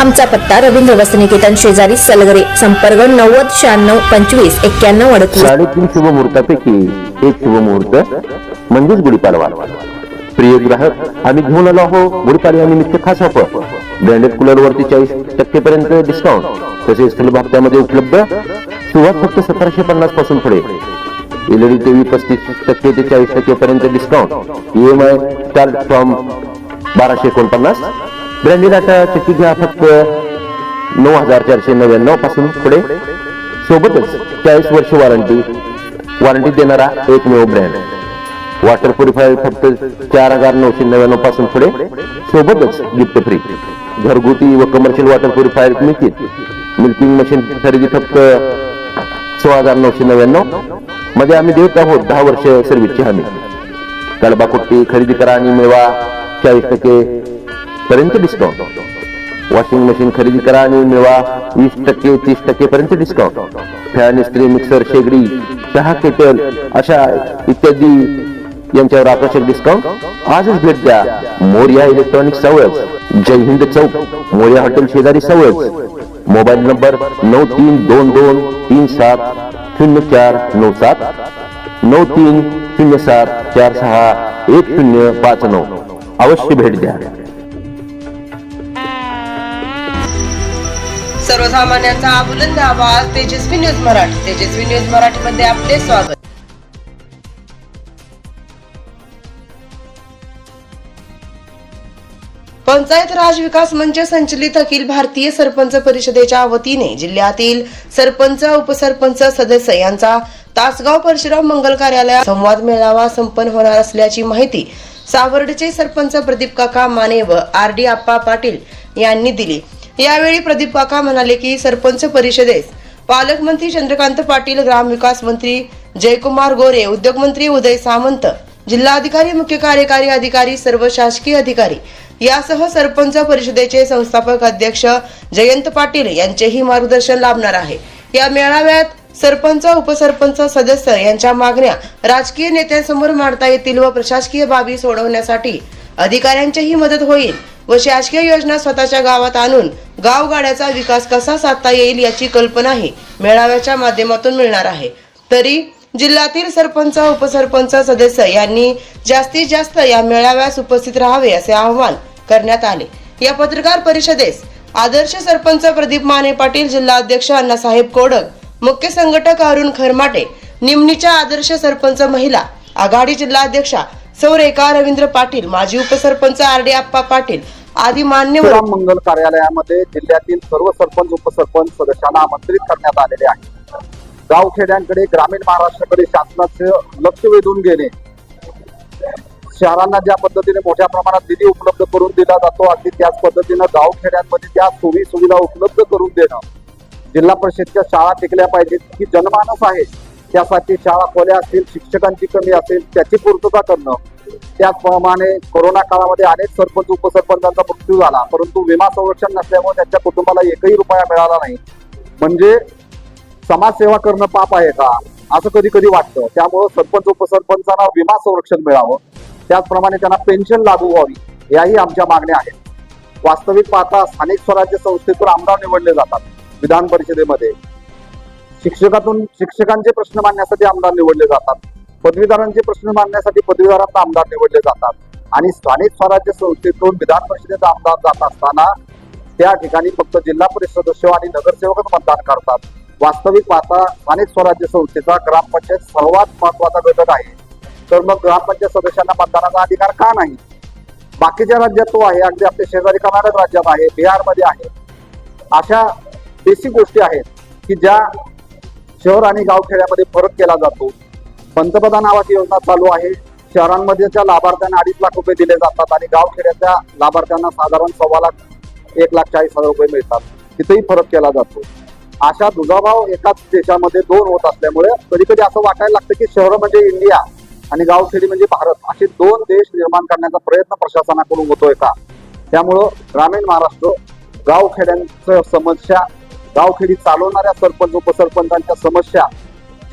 आमचा पत्ता रवींद्र वसनिकेतन शेजारी सलगरे संपर्क नव्वद शहाण्णव पंचवीस एक्क्याण्णव अडतीस. साडेतीन शुभ मुहूर्तापैकी एक शुभ मुहूर्त म्हणजेच गुढीपाडवा. प्रिय ग्राहक आम्ही घेऊन आलो आहो गुढीपाडव्यानिमित्त खास ऑफर. ब्रँडेड कूलर वरती चाळीस टक्के पर्यंत डिस्काउंट तसेच स्थल हप्त्यामध्ये उपलब्ध. सुरुवात फक्त सतराशे पन्नासपासून पुढे. एलईडी टीव्ही पस्तीस टक्के ते चाळीस टक्के पर्यंत डिस्काउंट ईएमआय स्टार्ट फ्रॉम बाराशे एकोणपन्नास. ब्रँडेड आटा घ्या फक्त नऊ हजार चारशे नव्याण्णवपासून पुढे. सोबतच चाळीस वर्ष वॉरंटी वॉरंटी देणारा एकमेव ब्रँड वॉटर प्युरिफायर फक्त चार हजार नऊशे नव्याण्णवपासून पुढे. सोबतच गिफ्ट फ्री. घरगुती व कमर्शियल वॉटर प्युरिफायर मिळतील. मिल्किंग मशीन खरेदी फक्त सोळा हजार नऊशे नव्याण्णव. मध्ये आम्ही देत आहोत दहा वर्ष सर्व्हिसची हमी. गडबाकुट्टी खरेदी करा आणि मिळवा चाळीस टक्के पर्यंत डिस्काउंट वॉशिंग मशीन खरेदी करा आणि मिळवा वीस टक्के तीस टक्के पर्यंत डिस्काउंट फॅन इस्त्री मिक्सर शेगडी चहा केटल अशा इत्यादी यांच्यावर आकर्षक डिस्काउंट आजच भेट द्या. मोर्या इलेक्ट्रॉनिक सवळच जय हिंद चौक. मोरिया हॉटेल शेजारी सवळच मोबाईल नंबर नऊ तीन दोन दोन तीन सात शून्य चार नऊ सात. नऊ तीन शून्य सात चार सहा एक शून्य पाच नऊ. अवश्य भेट द्या. सर्वसामान्यांचा बुलंद आवाज तेजस्वी न्यूज मराठी. तेजस्वी न्यूज मराठी मध्ये आपले स्वागत. पंचायत राज विकास मंच संचलित अखिल भारतीय सरपंच परिषदेच्या वतीने जिल्ह्यातील सरपंच उपसरपंच सदस्य यांचा तासगाव परशुराम मंगल कार्यालयात संवाद मेळावा संपन्न होणार असल्याची माहिती सावर्डचे सरपंच प्रदीप काका माने व आर डी आप्पा पाटील यांनी दिली. यावेळी प्रदीप काका म्हणाले की सरपंच परिषदेस पालकमंत्री चंद्रकांत पाटील ग्रामविकास मंत्री जयकुमार गोरे उद्योगमंत्री उदय सामंत जिल्हाधिकारी मुख्य कार्यकारी अधिकारी सर्व शासकीय अधिकारी यासह सरपंच परिषदेचे संस्थापक अध्यक्ष जयंत पाटील यांचेही मार्गदर्शन लाभणार आहे. या मेळाव्यात सरपंच उपसरपंच सदस्य यांच्या मागण्या राजकीय नेत्यांसमोर मांडता येतील व प्रशासकीय बाबी सोडवण्यासाठी अधिकाऱ्यांचीही मदत होईल व शासकीय योजना स्वतःच्या गावात आणून गावगाड्याचा विकास कसा साधता येईल याची कल्पनाही मेळाव्याच्या माध्यमातून मिळणार आहे. तरी जिल्ह्यातील सरपंच उपसरपंच सदस्य यांनी जास्तीत जास्त या मेळाव्यास उपस्थित राहावे असे आवाहन करण्यात आले. या पत्रकार परिषदेस आदर्श सरपंच प्रदीप माने पाटील जिल्हा अध्यक्ष अण्णासाहेब कोडक मुख्य संघटक अरुण खरमाटे निमणीच्या आदर्श सरपंच महिला आघाडी जिल्हाध्यक्षा सौ रेखा रवींद्र पाटील माजी उपसरपंच आर डी आप्पा पाटील आदी मान्यवर राम मंगल कार्यालयामध्ये जिल्ह्यातील सर्व सरपंच उपसरपंच सदस्यांना आमंत्रित करण्यात आलेले आहे. गावखेड्यांकडे ग्रामीण महाराष्ट्राकडे शासनाचं लक्ष वेधून घेणे. शहरांना ज्या पद्धतीने मोठ्या प्रमाणात निधी उपलब्ध करून दिला जातो अगदी त्याच पद्धतीनं गावखेड्यांमध्ये त्या सोयी सुविधा उपलब्ध करून देणं. जिल्हा परिषदच्या शाळा टिकल्या पाहिजेत. ही जनमानस आहे. त्यासाठी शाळा खोल्या असतील शिक्षकांची कमी असेल त्याची पूर्तता करणं. त्याचप्रमाणे कोरोना काळामध्ये अनेक सरपंच उपसरपंचांचा मृत्यू झाला. परंतु विमा संरक्षण नसल्यामुळे त्यांच्या कुटुंबाला एकही रुपया मिळाला नाही. म्हणजे समाजसेवा करणं पाप आहे का? असं कधी कधी वाटतं. त्यामुळं सरपंच उपसरपंचांना विमा संरक्षण मिळावं. त्याचप्रमाणे त्यांना पेन्शन लागू व्हावी. याही आमच्या मागण्या आहेत. वास्तविक पाहता स्थानिक स्वराज्य संस्थेतून आमदार निवडले जातात विधान परिषदेमध्ये. शिक्षकातून शिक्षकांचे प्रश्न मांडण्यासाठी आमदार निवडले जातात. पदवीधरांचे प्रश्न मांडण्यासाठी पदवीधरांना आमदार निवडले जातात आणि स्थानिक स्वराज्य संस्थेतून विधान परिषदेचा आमदार जात असताना त्या ठिकाणी फक्त जिल्हा परिषद सदस्य आणि नगरसेवकच मतदान करतात. वास्तविक पाहता स्थानिक स्वराज्य संस्थेचा ग्रामपंचायत सर्वात महत्त्वाचा घटक आहे. तर मग ग्रामपंचायत सदस्यांना मतदानाचा अधिकार का नाही? बाकीच्या राज्यात तो आहे अगदी आपल्या शेजारी कर्नाटक राज्यात आहे बिहारमध्ये आहे. अशा बेसिक गोष्टी आहेत की ज्या शहर आणि गावखेड्यामध्ये फरक केला जातो. पंतप्रधान आवास योजना चालू आहे. शहरांमध्येच्या लाभार्थ्यांना अडीच लाख रुपये दिले जातात आणि गावखेड्याच्या लाभार्थ्यांना साधारण सव्वा लाख एक लाख चाळीस हजार रुपये मिळतात. तिथेही फरक केला जातो. अशा दुजाभाव एकाच देशामध्ये दोन होत असल्यामुळे कधी कधी असं वाटायला लागतं की शहरं म्हणजे इंडिया आणि गावखेडी म्हणजे भारत. असे दोन देश निर्माण करण्याचा प्रयत्न प्रशासनाकडून होतोय का? त्यामुळं ग्रामीण महाराष्ट्र गावखेड्यांचं समस्या गावखेडी चालवणाऱ्या सरपंच उपसरपंचांच्या समस्या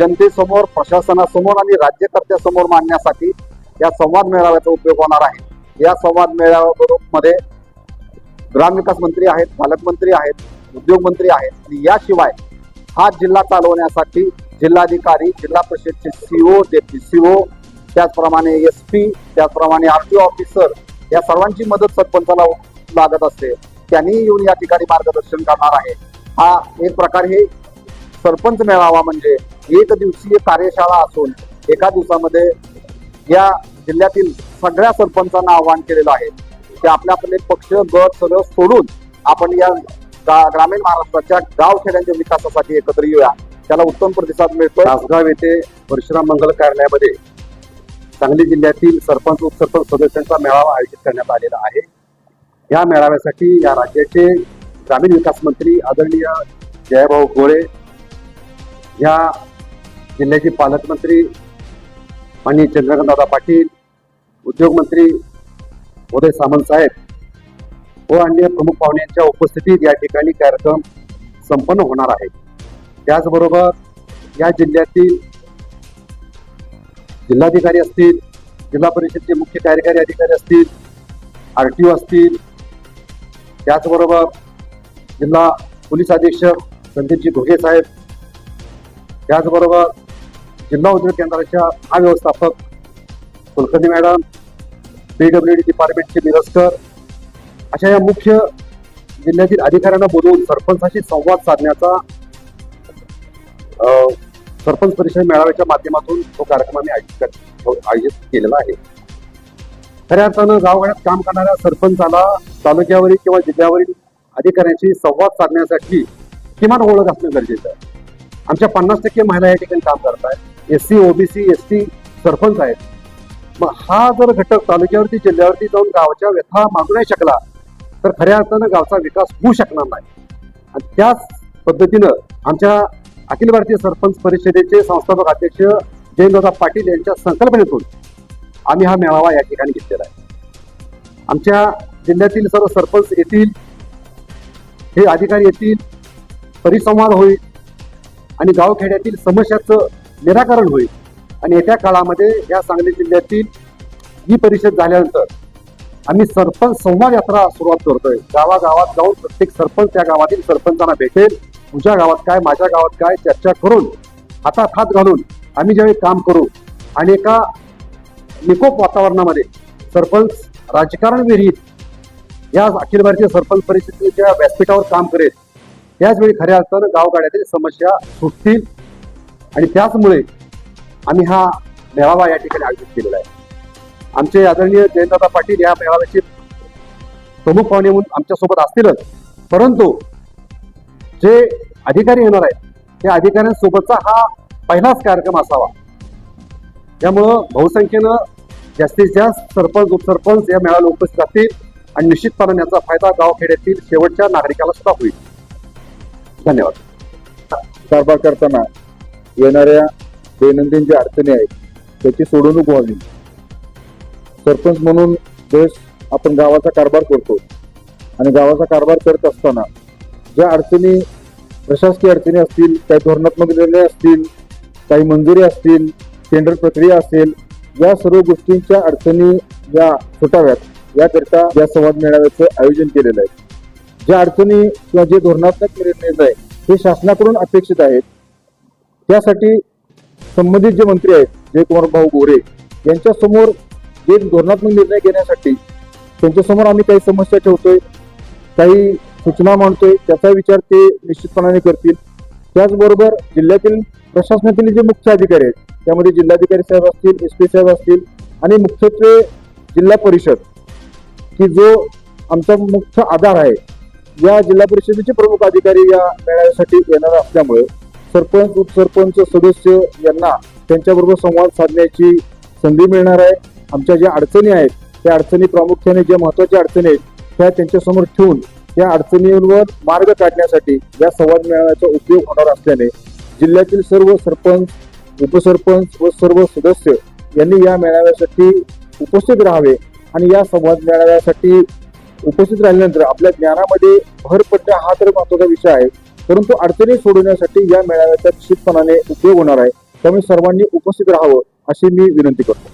जनतेसमोर प्रशासनासमोर आणि राज्यकर्त्यासमोर मांडण्यासाठी या संवाद मेळाव्याचा उपयोग होणार आहे. या संवाद मेळाव्यामध्ये ग्रामविकास मंत्री आहेत पालकमंत्री आहेत उद्योगमंत्री आहेत आणि याशिवाय हा जिल्हा चालवण्यासाठी जिल्हाधिकारी जिल्हा परिषदचे सीओ डेप्टी सीओ त्याचप्रमाणे एस पी त्याचप्रमाणे आर टी ऑफिसर या सर्वांची मदत सरपंचाला लागत असते. त्यांनी येऊन या ठिकाणी मार्गदर्शन करणार आहे. हा एक प्रकारे सरपंच मेळावा म्हणजे एक दिवसीय कार्यशाळा असून एका दिवसामध्ये या जिल्ह्यातील सगळ्या सरपंचांना आवाहन केलेलं आहे ते आपले आपले पक्ष गट सगळं सोडून आपण या ग्रामीण महाराष्ट्राच्या गावखेड्यांच्या विकासासाठी एकत्र येऊया. त्याला उत्तम प्रतिसाद मिळतो आसगाव येथे परशुराम मंगल कार्यालयामध्ये सांगली जिल्ह्यातील सरपंच उपसरपंच सदस्यांचा मेळावा आयोजित करण्यात आलेला आहे. या मेळाव्यासाठी या राज्याचे ग्रामीण विकास मंत्री आदरणीय जयभाऊ गोळे या जिल्ह्याचे पालकमंत्री माननीय चंद्रकांतदादा पाटील उद्योग मंत्री उदय सामंत साहेब व अन्य प्रमुख पाहुण्यांच्या उपस्थितीत या ठिकाणी कार्यक्रम संपन्न होणार आहे. त्याचबरोबर या जिल्ह्यातील जिल्हाधिकारी असतील जिल्हा परिषदचे मुख्य कार्यकारी अधिकारी असतील आर टी ओ असतील त्याचबरोबर जिल्हा पोलीस अधीक्षक संदीपजी घोगे साहेब त्याचबरोबर जिल्हा उद्योग केंद्राच्या महाव्यवस्थापक कुलकर्णी मॅडम पीडब्ल्यू डी डिपार्टमेंटचे मिरस्कर अशा या मुख्य जिल्ह्यातील अधिकाऱ्यांना बोलवून सरपंचाशी संवाद साधण्याचा सरपंच परिषद मेळाव्याच्या माध्यमातून तो कार्यक्रम आम्ही आयोजित आयोजित केलेला आहे. खऱ्या अर्थानं गावगाड्यात काम करणाऱ्या सरपंचाला तालुक्यावरील किंवा जिल्ह्यावरील अधिकाऱ्यांशी संवाद साधण्यासाठी किमान ओळख असणं गरजेचं आहे. आमच्या पन्नास टक्के महिला या ठिकाणी काम करत आहेत. S C OBC S T sarpanch आहेत. मग हा जर घटक तालुक्यावरती जिल्ह्यावरती जाऊन गावच्या व्यथा मागू नाही शकला तर खऱ्या अर्थानं गावचा विकास होऊ शकणार नाही. आणि त्याच पद्धतीनं आमच्या अखिल भारतीय सरपंच परिषदेचे संस्थापक अध्यक्ष जयंतदादा पाटील यांच्या संकल्पनेतून आम्ही हा मेळावा या ठिकाणी घेतलेला आहे. आमच्या जिल्ह्यातील सर्व सरपंच येतील हे अधिकारी येतील परिसंवाद होईल आणि गावखेड्यातील समस्याचं निराकरण होईल. आणि येत्या काळामध्ये या सांगली जिल्ह्यातील ही परिषद झाल्यानंतर आम्ही सरपंच संवाद यात्रा सुरुवात करतोय. गावागावात जाऊन प्रत्येक सरपंच त्या गावातील सरपंचांना भेटेल. तुझ्या गावात काय माझ्या गावात काय चर्चा करून हातात हात घालून आम्ही ज्यावेळी काम करू आणि एका निकोप वातावरणामध्ये सरपंच राजकारण विरहित या अखिल भारतीय सरपंच परिषदेच्या व्यासपीठावर काम करेल त्याचवेळी खऱ्या अर्थानं गावगाड्यातील समस्या सुटतील. आणि त्याचमुळे आम्ही हा मेळावा या ठिकाणी आयोजित केलेला आहे. आमचे आदरणीय जयंतदादा पाटील या मेळाव्याचे प्रमुख पाहुणे म्हणून आमच्यासोबत असतीलच. परंतु जे अधिकारी येणार आहेत त्या अधिकाऱ्यांसोबतचा हा पहिलाच कार्यक्रम असावा. त्यामुळं बहुसंख्येनं जास्तीत जास्त सरपंच उपसरपंच या मेळाव्याला उपस्थित असतील आणि निश्चितपणे याचा फायदा गावखेड्यातील शेवटच्या नागरिकाला सुद्धा होईल. धन्यवाद. कारभार करताना येणाऱ्या दैनंदिन ज्या अडचणी आहेत त्याची सोडवणूक व्हावी. सरपंच म्हणून देश आपण गावाचा कारभार करतो. आणि गावाचा कारभार करत असताना ज्या अडचणी प्रशासकीय अडचणी असतील काही धोरणात्मक निर्णय असतील काही मंजुरी असतील टेंडर प्रक्रिया असेल या सर्व गोष्टींच्या अडचणी या सुटाव्यात याकरिता या संवाद मेळाव्याचं आयोजन केलेलं आहे. ज्या अडचणी किंवा जे धोरणात्मक निर्णय आहे हे शासनाकडून अपेक्षित आहेत. त्यासाठी संबंधित जे मंत्री आहेत जयकुमार भाऊ गोरे यांच्या समोर एक धोरणात्मक निर्णय घेण्यासाठी त्यांच्यासमोर आम्ही काही समस्या ठेवतोय काही सूचना मांडतोय त्याचा विचार ते निश्चितपणाने करतील. त्याचबरोबर जिल्ह्यातील प्रशासनातील जे मुख्य अधिकारी आहेत त्यामध्ये जिल्हाधिकारी साहेब असतील एस पी साहेब असतील आणि मुख्यत्वे जिल्हा परिषद की जो आमचा मुख्य आधार आहे या जिल्हा परिषदेचे प्रमुख अधिकारी या मेळाव्यासाठी येणार असल्यामुळे सरपंच उपसरपंच सदस्य यांना त्यांच्याबरोबर संवाद साधण्याची संधी मिळणार आहे. आमच्या ज्या अडचणी आहेत त्या अडचणी प्रामुख्याने ज्या महत्त्वाच्या अडचणी आहेत त्या त्यांच्यासमोर ठेवून या अडचणींवर मार्ग काढण्यासाठी या संवाद मेळाव्याचा उपयोग होणार असल्याने जिल्ह्यातील सर्व सरपंच उपसरपंच व सर्व सदस्य यांनी या मेळाव्यासाठी उपस्थित राहावे आणि या संवाद मेळाव्यासाठी उपस्थित राहिल्यानंतर आपल्या ज्ञानामध्ये भर पडणे हा तर महत्त्वाचा विषय आहे. परंतु अडचणी सोडवण्यासाठी या मेळाव्याचा निश्चितपणाने उपयोग होणार आहे. त्यामुळे सर्वांनी उपस्थित राहावं अशी मी विनंती करतो.